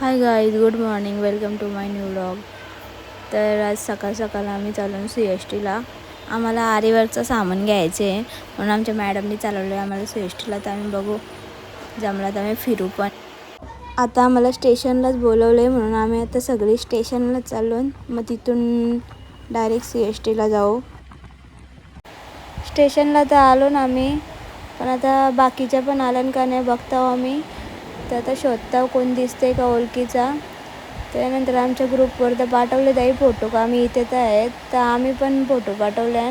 Hi guys good morning welcome to my new blog तर आज सकाळ सकाळ आम्ही चालून सी एस टीला आम्हाला आरेवरचं सामान घ्यायचं आहे. म्हणून आमच्या मॅडमनी चालवलं आहे आम्हाला सी एस टीला तर आम्ही बघू जमला तर आम्ही फिरू पण. आता आम्हाला स्टेशनलाच बोलवलं आहे म्हणून आम्ही आता सगळी स्टेशनला चालून मग तिथून डायरेक्ट सी एस टीला जाऊ. स्टेशनला तर आलो ना आम्ही. पण आता बाकीच्या पण आल्यान का नाही बघताव आम्ही. तर आता शोधता कोण दिसते का ओळखीचा? त्यानंतर आमच्या ग्रुपवर तर पाठवले ताई फोटो का आम्ही इथे तर आहेत तर आम्ही पण फोटो पाठवले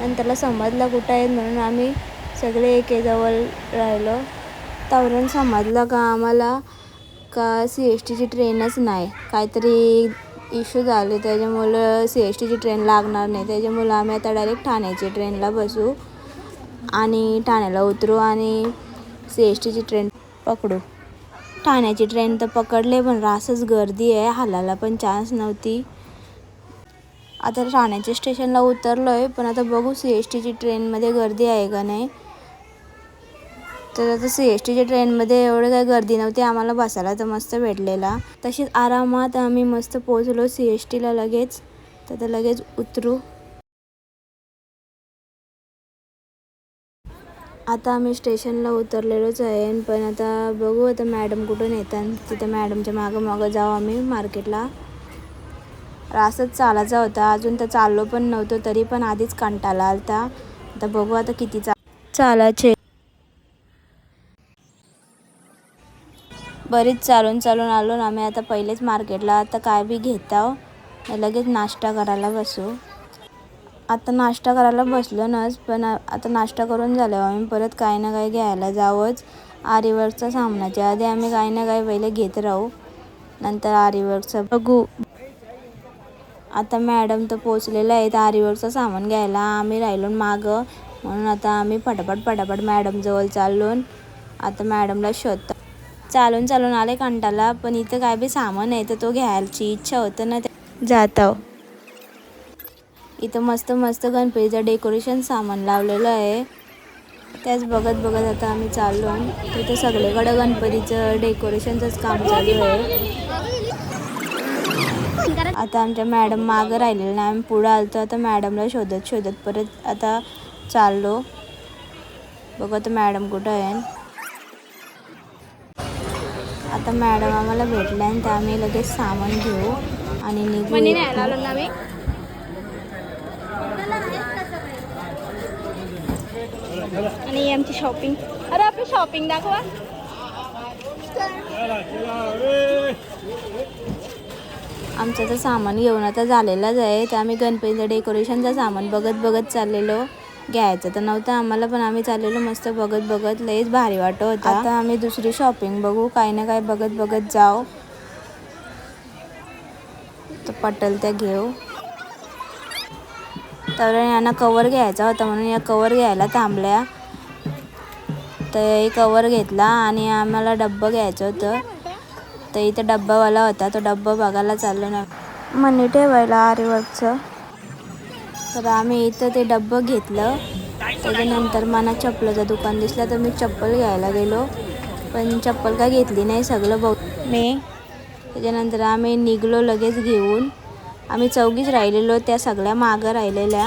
नंतरला समजला कुठं आहेत म्हणून आम्ही सगळे एकेजवळ राहिलो. तावरण समजलं का आम्हाला? का सी एस टीची ट्रेनच नाही? काहीतरी इश्यू झाले त्याच्यामुळं सी एस टीची ट्रेन लागणार नाही. त्याच्यामुळं आम्ही आता डायरेक्ट ठाण्याची ट्रेनला बसू आणि ठाण्याला उतरू आणि सी एस टीची ट्रेन पकडू. ठाण्याची ट्रेन तर पकडले पण रासच गर्दी आहे. हालायला पण चान्स नव्हती. आता ठाण्याच्या स्टेशनला उतरलो आहे पण आता बघू सी एस टीची ट्रेनमध्ये गर्दी आहे का नाही. तर आता सी एस टीच्या ट्रेनमध्ये एवढं काही गर्दी नव्हती आम्हाला बसायला तर मस्त भेटलेला. तशीच आरामात आम्ही मस्त पोचलो सी एस टीला लगेच. तर लगेच उतरू. आता आम्ही स्टेशनला उतरलेलोच आहे पण आता बघू आता मॅडम कुठून येतात. तिथं मॅडमच्या मागं मागं जाऊ आम्ही मार्केटला. रासच चालायचा होता. अजून तर चाललो पण नव्हतो तरी पण आधीच कंटाळा आलता आता बघू आता किती चा चालायचे. बरीच चालून चालून आलो ना आम्ही. आता पहिलेच मार्केटला. आता काय बी घेत आहो लगेच नाश्ता करायला बसू. आता नाश्ता करायला बसलो नाच पण आता नाश्ता करून झाल्यावर आम्ही परत काही ना काही घ्यायला जावंच. आरीवर्कचा सामनाच्या आधी आम्ही काही ना काही पहिले घेत राहू. नंतर आरीवर्कचं बघू. आता मॅडम तर पोचलेलं आहे तर आरीवर्कचं सामान घ्यायला आम्ही राहिलो मागं. म्हणून आता आम्ही पटापट पटापट मॅडमजवळ चाललो आता मॅडमला शोधतो. चालून चालून आले कंटाला पण इथं काय बी सामान आहे तर तो घ्यायची इच्छा होतं ना ते. इथं मस्त मस्त गणपतीचं डेकोरेशन सामान लावलेलं आहे. त्याच बघत बघत आता आम्ही चाललो. तिथं सगळीकडं गणपतीचं डेकोरेशनचंच काम चालू आहे. आता आमच्या मॅडम मागं राहिलेलं नाही. आम्ही पुढं आलतो आता मॅडमला शोधत शोधत परत आता चाललो. बघत मॅडम कुठं आहे आता मॅडम आम्हाला भेटल्या तर आम्ही लगेच सामान घेऊ आणि निघू. आणि आमची शॉपिंग अरे आपली शॉपिंग दाखवा. आमचं तर सामान घेऊन आता झालेलंच आहे. तर आम्ही गणपतीचं डेकोरेशनचं सामान बघत बघत चाललेलो. घ्यायचं तर नव्हतं आम्हाला पण आम्ही चाललेलो मस्त बघत बघत. लयच भारी वाटत होता. आता आम्ही दुसरी शॉपिंग बघू. काही ना काही बघत बघत जाऊ. तर पटल त्या घेऊ. तर यांना कवर घ्यायचा होता म्हणून या कवर घ्यायला थांबल्या. तर एक कवर घेतला आणि आम्हाला डब्बं घ्यायचं होतं. तर इथं डब्बावाला होता तो डब्बा बघायला चाललो ना. मनी ठेवायला आरीवर्कचं तर आम्ही इथं ते डब्बं घेतलं. त्याच्यानंतर मला चप्पलाचं दुकान दिसलं तर मी चप्पल घ्यायला गेलो. पण चप्पल काय घेतली नाही सगळं बघ. मी? त्याच्यानंतर आम्ही निघलो लगेच घेऊन. आम्ही चौघीच राहिलेलो त्या सगळ्या मागं राहिलेल्या.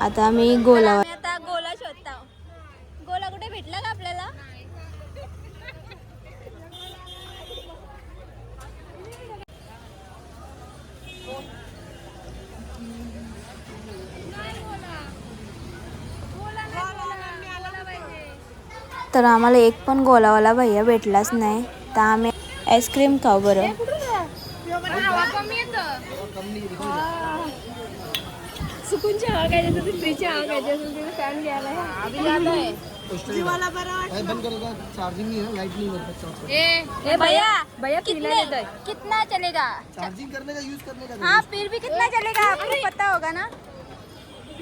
आता आम्ही गोला आता गोला शोधता. गोला कुठे भेटला का आपल्याला? तर आम्हाला एक पण गोलावाला भैया भेटलाच नाही. तर आम्ही आईस्क्रीम खाऊ बरं. सुकूनची हवा काय देतो फ्रीची हवा काय देतो फॅन घ्यायला बंद करेगा चार्जिंग नहीं है लाइट नहीं ए भैया भैया कितने कितना चलेगा चार्जिंग करने का यूज़ करने का हाँ। फिर भी कितना चलेगा आपको पता होगा ना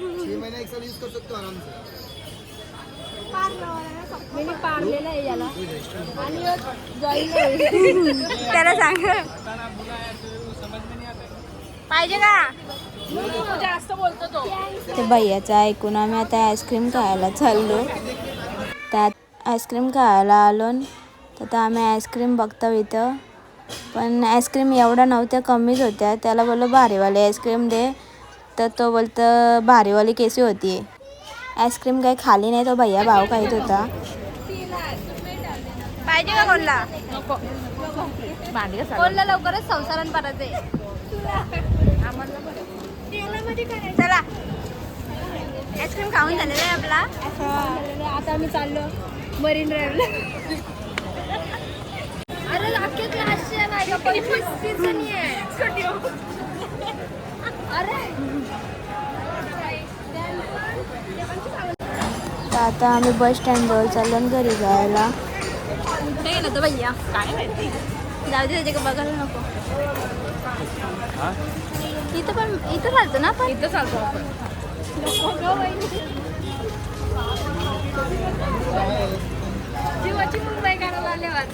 छह एक साल यूज़ कर सकते हो आराम से मी पाडलेलं आहे याला. आणि जॉईन त्याला सांग. पाहिजे का? जास्त बोलतो तो. ते भैयाचं ऐकून आम्ही आता आईस्क्रीम खायला चाललो. त्यात आईस्क्रीम खायला आलो तर आम्ही आईस्क्रीम बघतो इथं. पण आईस्क्रीम एवढ्या नव्हत्या कमीच होत्या. त्याला बोललो भारीवाली आईस्क्रीम दे. तर तो बोलतं भारीवाली केसी होती. आईस्क्रीम काही खाली नाही तो भैया भाव खाईत होता. पाहिजे का कोणला? कोणला लवकरच संसारण परत आहे चला आईस्क्रीम खाऊन झालेला आहे आपला. आता आम्ही चाललो. मरीन ड्राईव्हला अरे अख्खे क्लासचे नाही आहे. अरे. आता आम्ही बस स्टँडवर चाललो घरी जायला. भैया काय माहिती जाऊ दे त्याच्या बघायला नको इथं पण इथं चालतो ना आपण इथं चालतो आपण जीवाची मुंबई करायला आल्यावर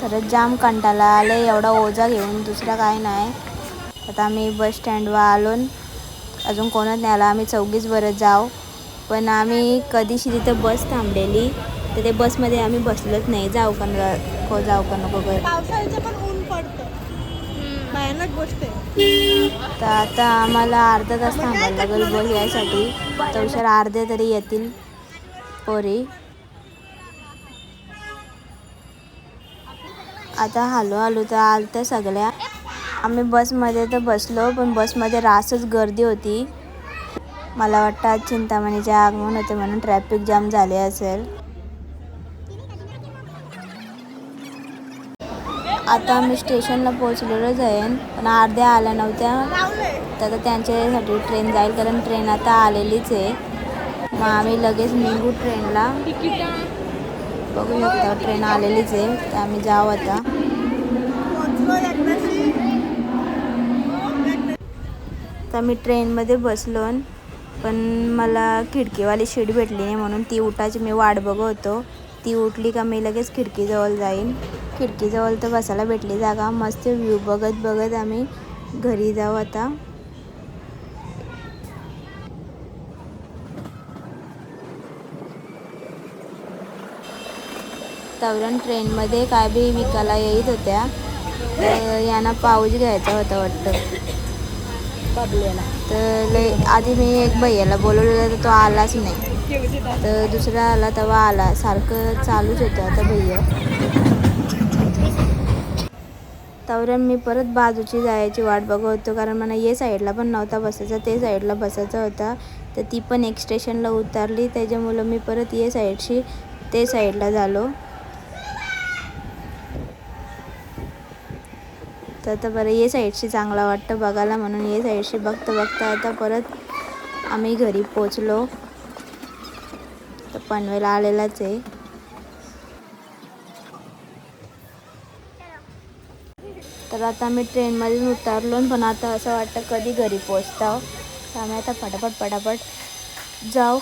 खरंच जाम कंटाळा आलं एवढा ओझा घेऊन दुसरा काय नाही आता आम्ही बस स्टँडवर आलो अजून कोणच नाही आला आम्ही चौघीच बरं जाऊ पण आम्ही कधीशी तिथं बस थांबलेली तर ते बसमध्ये आम्ही बसलोच नाही. जाऊ का नको जाऊ का नको कर पावसाळ्याचं पण ऊन पडतं. भयानक गोष्ट आहे. तर आता आम्हाला अर्धा तास थांबायला लागेल बस यायसाठी. तर हुशार अर्धे तरी येतील पोरी. आता हलो हलो तर आलं सगळ्या. आम्ही बसमध्ये तर बसलो पण बसमध्ये रासच गर्दी होती. मला वाटतं आज चिंतामणीचे आगमन होते म्हणून ट्रॅफिक जाम झाले असेल. आता आम्ही स्टेशनला पोहोचलेलोच आहे पण अर्ध्या आल्या नव्हत्या. तर आता त्यांच्यासाठी ट्रेन जाईल कारण ट्रेन आता आलेलीच आहे. मग आम्ही लगेच निघू ट्रेनला बघू शकता ट्रेन आलेलीच आहे. तर आम्ही जाऊ आता. तर मी ट्रेनमध्ये बसलो आणि पण मला खिडकीवाली शीट भेटली नाही म्हणून ती उठायची मी वाट बघत होतो ती उठली का मी लगेच खिडकीजवळ जाईन. खिडकीजवळ तर बसायला भेटली जागा. मस्त व्ह्यू बघत बघत आम्ही घरी जाऊ आता. तवरण ट्रेनमध्ये काय बी विकायला येत होत्या तर यांना पाऊच घ्यायचा होता वाटतं. तर लय आधी मी एक भैयाला बोलवलेलं तर तो आलाच नाही. तर दुसरा आला तेव्हा आला. सारखं चालूच होतं आता भैया. तवरण मी परत बाजूची जायची वाट बघत होतो कारण मला ये साईडला पण नव्हता बसायचा ते साईडला बसायचा होता. तर ती पण एक स्टेशनला उतरली त्याच्यामुळं मी परत ये साईडशी ते साईडला झालो. तर आता बरं ये साईडशी चांगला वाटतं बघायला म्हणून ये साईडशी बघता बघता आता परत आम्ही घरी पोचलो. तर पनवेला आलेलाच आहे. तर आता आम्ही ट्रेनमधून उतरलो पण आता असं वाटतं कधी घरी पोचतो. तर आम्ही आता पटापट पटापट जाऊ.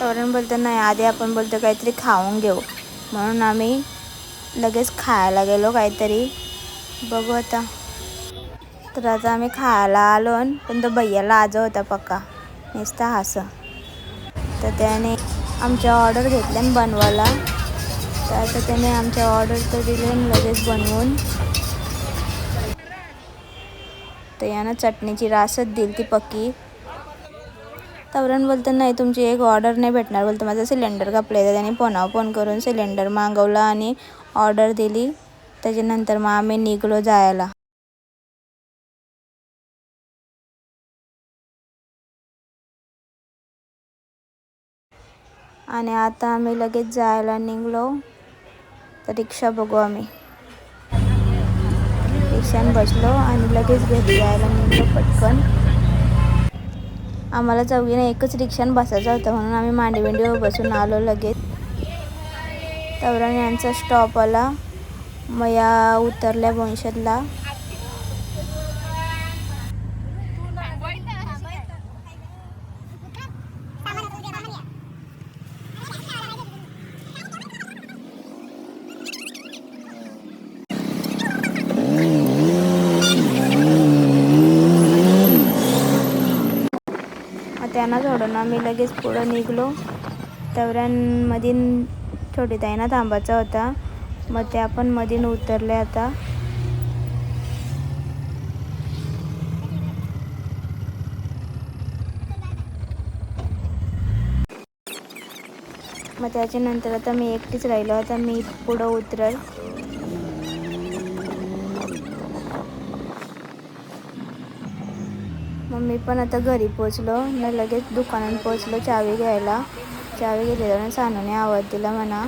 तोरण बोलतो नाही आधी आपण बोलतो काहीतरी खाऊन घेऊ. म्हणून आम्ही लगेच खायला गेलो काहीतरी बघू आता. तर आता आम्ही खायला आलो पण तो भैयाला आजो होता पक्का. नुसता हस. तर त्याने आमच्या ऑर्डर घेतल्या बनवायला. तर आता त्याने आमच्या ऑर्डर तर दिले लगेच बनवून तर यानं चटणीची रासच दिली ती पक्की. तवरण बोलतं नाही तुमची एक ऑर्डर नाही भेटणार. बोलतं माझा सिलेंडर कपले तर त्याने फोनावर फोन करून सिलेंडर मागवला आणि ऑर्डर दिली. त्याच्यानंतर मग आम्ही निघलो जायला. आणि आता आम्ही लगेच जायला निघलो. तर रिक्षा बघू आम्ही. रिक्षाने बसलो आणि लगेच घरी जायला निघलो पटकन. आम्हाला चौघीने एकच रिक्षाने बसायचं होतं म्हणून आम्ही मांडीविंडीवर बसून आलो लगेच. तवरण यांचा स्टॉप आला. मया या उतरल्या भविष्यातला. त्यांना सोडून आम्ही लगेच पुढं निघलो. तेवढ्यांमध्ये छोटी ताईना थांबायचा होता. मग ते आपण मधीन उतरले आता. मग त्याच्यानंतर आता मी एकटीच राहिलो. आता मी पुढं उतरल. मग मी पण आता घरी पोचलो. न लगेच दुकानात पोचलो चावी घ्यायला. चावी घेतली सानूने आवाज दिला म्हणा.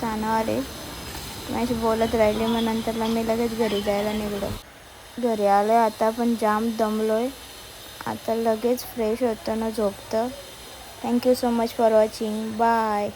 सानू अरे माझी बोलत राहिली मग नंतरला मी लगेच घरी जायला निघलो. घरी आलो आहे आता पण जाम दमलोय. आता लगेच फ्रेश होतं ना झोपतं. Thank you so much for watching bye